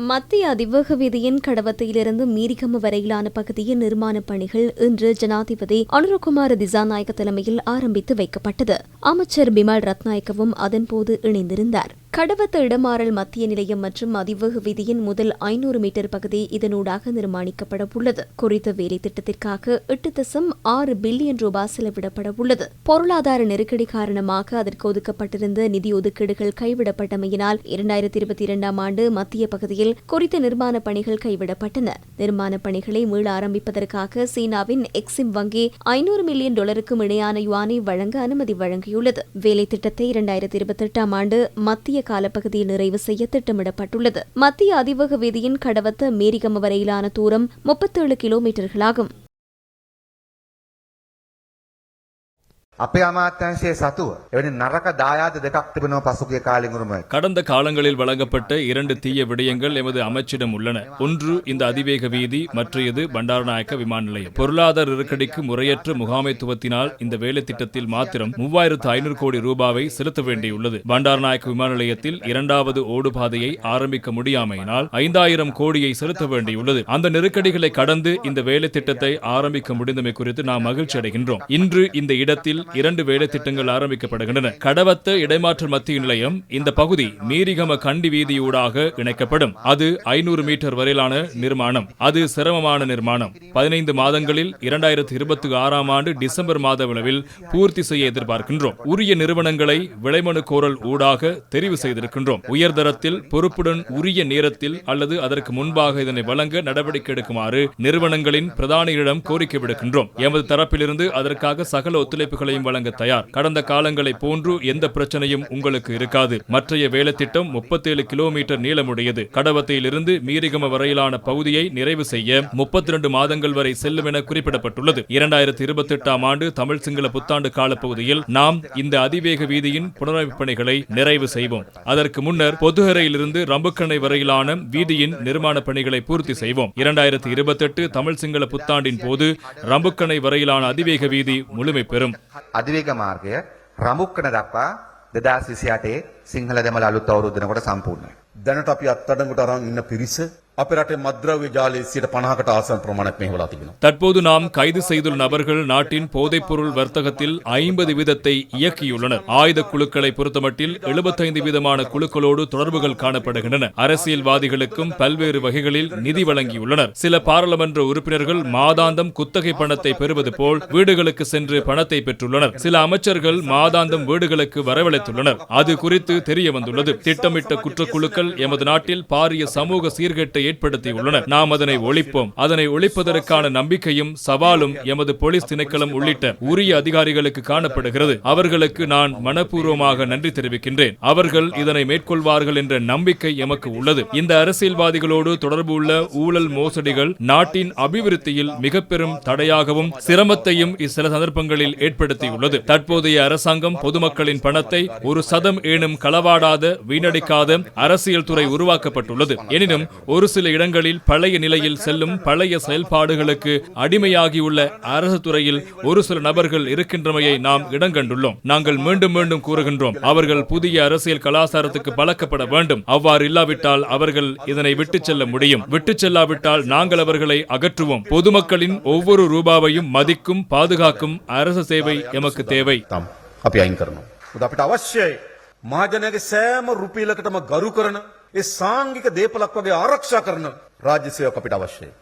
மத்திய அதிவேக வீதியின் கடவத்தையிலிருந்து மீரிகம வரையிலான பகுதியின் நிர்மாணப் பணிகள் இன்று ஜனாதிபதி அனுரகுமார் திசாநாயக்க தலைமையில் ஆரம்பித்து வைக்கப்பட்டது. அமைச்சர் பிமல் ரத்நாயக்கவும் அதன்போது இணைந்திருந்தார். கடவத்த இடமாறல் மத்திய நிலையம் மற்றும் அதிவேக வீதியின் முதல் ஐநூறு மீட்டர் பகுதி இதனூடாக நிர்மாணிக்கப்பட உள்ளது குறித்த வேலை திட்டத்திற்காக எட்டு தசம் ஆறு பில்லியன் ரூபாய் செலவிடப்பட உள்ளது பொருளாதார நெருக்கடி காரணமாக அதற்கு ஒதுக்கப்பட்டிருந்த நிதி ஒதுக்கீடுகள் கைவிடப்பட்டமையினால் இரண்டாயிரத்தி இருபத்தி இரண்டாம் ஆண்டு மத்திய பகுதியில் குறித்த நிர்மாண பணிகள் கைவிடப்பட்டன. நிர்மாண பணிகளை மீள ஆரம்பிப்பதற்காக சீனாவின் எக்ஸிம் வங்கி ஐநூறு மில்லியன் டாலருக்கும் இணையான யுவானை வழங்க அனுமதி வழங்கியுள்ளது. வேலை திட்டத்தை இரண்டாயிரத்தி இருபத்தி எட்டாம் ஆண்டு மத்திய காலப்பகுதியில் நிறைவு செய்ய திட்டமிடப்பட்டுள்ளது. மத்திய அதிவேக வீதியின் கடவத்த மேரிகம வரையிலான தூரம் முப்பத்தேழு கிலோமீட்டர்களாகும். අපේ අමාත්‍යංශයේ සතුව එවැනි නරක දායාද දෙකක් තිබෙනවා පසුගිය කාලෙන් උරුම கடந்த காலங்களில் வழங்கப்பட்ட இரண்டு தீய விடயங்கள் எமது அமைச்சிடம் உள்ளன ஒன்று இந்த அதிவேக வீதி மற்றையது பண்டாரநாயக்க விமான நிலையம் பொருளாதார நெருக்கடிக்கு முறையற்ற முகாமைத்துவத்தினால் இந்த வேலை திட்டத்தில் மாத்திரம் மூவாயிரத்து ஐநூறு கோடி ரூபாவை செலுத்த வேண்டியுள்ளது பண்டாரநாயக்க விமான நிலையத்தில் இரண்டாவது ஓடுபாதையை ஆரம்பிக்க முடியாமையினால் ஐந்தாயிரம் கோடியை செலுத்த வேண்டியுள்ளது அந்த நெருக்கடிகளை கடந்து இந்த வேலை திட்டத்தை ஆரம்பிக்க முடிந்தமை குறித்து நாம் மகிழ்ச்சி அடைகின்றோம் இன்று இந்த இடத்தில் இரண்டு வேலை திட்டங்கள் ஆரம்பிக்கப்படுகின்றன. கடவத்த இடைமாற்ற மத்திய நிலையம் இந்த பகுதி மீரிகம கண்டி வீதியூடாக இணைக்கப்படும். அது ஐநூறு மீட்டர் வரையிலான நிர்மாணம். அது சிரமமான நிர்மாணம். பதினைந்து மாதங்களில் இரண்டாயிரத்தி இருபத்தி ஆறாம் ஆண்டு டிசம்பர் மாத விளவில் பூர்த்தி செய்ய எதிர்பார்க்கின்றோம். உரிய நிறுவனங்களை விளைமனு கோரல் ஊடாக தெரிவு செய்திருக்கின்றோம். உயர்தரத்தில் பொறுப்புடன் உரிய நேரத்தில் அல்லது அதற்கு முன்பாக இதனை வழங்க நடவடிக்கை எடுக்குமாறு நிறுவனங்களின் பிரதானியிடம் கோரிக்கை விடுக்கின்றோம். எமது தரப்பிலிருந்து அதற்காக சகல ஒத்துழைப்புகளையும் வழங்க தயார். கடந்த காலங்களை போன்று எந்த பிரச்சனையும் உங்களுக்கு இருக்காது. மற்றைய வேலைத்திட்டம் முப்பத்தேழு கிலோமீட்டர் நீளமுடையது. கடவத்தையிலிருந்து மீரிகம வரையிலான பகுதியை நிறைவு செய்ய முப்பத்தி இரண்டு மாதங்கள் வரை செல்லும் என குறிப்பிடப்பட்டுள்ளது. இரண்டாயிரத்தி இருபத்தி எட்டாம் ஆண்டு தமிழ் சிங்கள புத்தாண்டு காலப்பகுதியில் நாம் இந்த அதிவேக வீதியின் புனரமைப்பு பணிகளை நிறைவு செய்வோம். அதற்கு முன்னர் பொதுகரையிலிருந்து ரம்புக்கணை வரையிலான வீதியின் நிர்மாண பணிகளை பூர்த்தி செய்வோம். இரண்டாயிரத்தி இருபத்தி எட்டு தமிழ் சிங்கள புத்தாண்டின் போது ரம்புக்கணை வரையிலான அதிவேக வீதி முழுமை பெறும். අධිවේග මාර්ගය රමුක්කන දක්වා දෙදස් විසියාටේ සිංහල දෙමළ අලුත් අවුරුදු දෙනකොට සම්පූර්ණයි. දැනට අපි අත්තඩඟට අරන් ඉන්න පිරිස தற்போது நாம் கைது செய்துள்ள நபர்கள் நாட்டின் போதைப்பொருள் வர்த்தகத்தில் ஐம்பது வீதத்தை இயக்கியுள்ளனர் ஆயுத குழுக்களை பொறுத்தமட்டில் எழுபத்தைந்து வீதமான குழுக்களோடு தொடர்புகள் காணப்படுகின்றன. அரசியல்வாதிகளுக்கும் பல்வேறு வகைகளில் நிதி வழங்கியுள்ளனர். சில பாராளுமன்ற உறுப்பினர்கள் மாதாந்தம் குத்தகை பணத்தை பெறுவது போல் வீடுகளுக்கு சென்று பணத்தை பெற்றுள்ளனர். சில அமைச்சர்கள் மாதாந்தம் வீடுகளுக்கு வரவழைத்துள்ளனர். அது குறித்து தெரிய வந்துள்ளது திட்டமிட்ட குற்றக்குழுக்கள் எமது நாட்டில் பாரிய சமூக சீர்கேட்டை ஏற்படுத்தியுள்ளனர் நாம் அதனை ஒழிப்போம். அதனை ஒழிப்பதற்கான நம்பிக்கையும் சவாலும் எமது போலீஸ் திணைக்களம் உள்ளிட்ட உரிய அதிகாரிகளுக்கு காணப்படுகிறது. அவர்களுக்கு நான் மனப்பூர்வமாக நன்றி தெரிவிக்கின்றேன். அவர்கள் இதனை மேற்கொள்வார்கள் என்ற நம்பிக்கை எமக்கு உள்ளது. இந்த அரசியல்வாதிகளோடு தொடர்பு உள்ள ஊழல் மோசடிகள் நாட்டின் அபிவிருத்தியில் மிக பெரும் தடையாகவும் சிரமத்தையும் சில சந்தர்ப்பங்களில் ஏற்படுத்தியுள்ளது. தற்போதைய அரசாங்கம் பொதுமக்களின் பணத்தை ஒரு சதம் ஏனும் களவாடாத வீணடிக்காத அரசியல் துறை உருவாக்கப்பட்டுள்ளது. எனினும் ஒரு சில இடங்களில் பழைய நிலையில் செல்லும் பழைய செயல்பாடுகளுக்கு அடிமையாகியுள்ள அரசு துறையில் ஒரு சில நபர்கள் இருக்கின்றமையை நாம் இடங்கண்டுள்ளோம் நாங்கள் மீண்டும் மீண்டும் கூறுகின்றோம் அவர்கள் புதிய அரசியல் கலாச்சாரத்துக்கு பழக்கப்பட வேண்டும் அவ்வாறு இல்லாவிட்டால் அவர்கள் இதனை விட்டுச் செல்ல முடியும் விட்டுச் செல்லாவிட்டால் நாங்கள் அவர்களை அகற்றுவோம் பொதுமக்களின் ஒவ்வொரு ரூபாவையும் மதிக்கும் பாதுகாக்கும் அரசு சேவை எமக்கு தேவை තම් අපි අයින් කරනවා. උද අපිට අවශ්‍යයි මහජනයාගේ සෑම රුපියලකටම ගරු කරන ඒ සාංගික දේපලක් වගේ ආරක්ෂා කරන රාජ්‍ය සේවක අපිට අවශ්‍යයි.